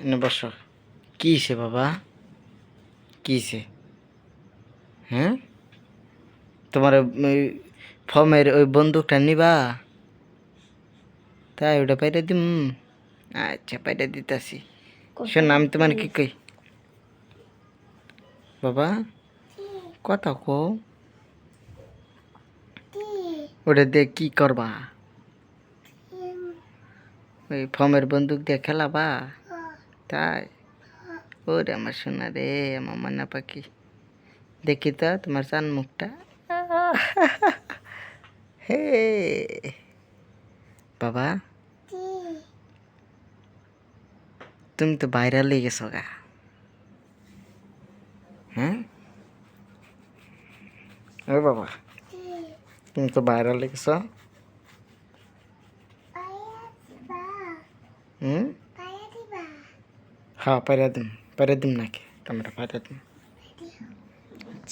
এনে বসো। কিসে বাবা? কিসে হ্যাঁ? তোমার ওই ফর্মের ওই বন্দুকটা নিবা? তাই ওটা পাইটা দিম। আচ্ছা পাইটা দিতাছি। শোন আমি তোমার কি কই? বাবা কথা কো? ওটা দিয়ে কি করবা? ওই ফর্মের বন্দুক দিয়ে খেলাবা। তাই। ওরে আমার সোনা রে, আমার মান্না পাখি। দেখি তো তোমার চান মুখটা হে। বাবা। তুমি তো ভাইরাল হয়ে গেছো গা। হ্যাঁ? ও বাবা। তুমি তো ভাইরাল হয়ে গেছো হুম? हाँ पर्यादम पर्यादम ना के कमरा पर्यादम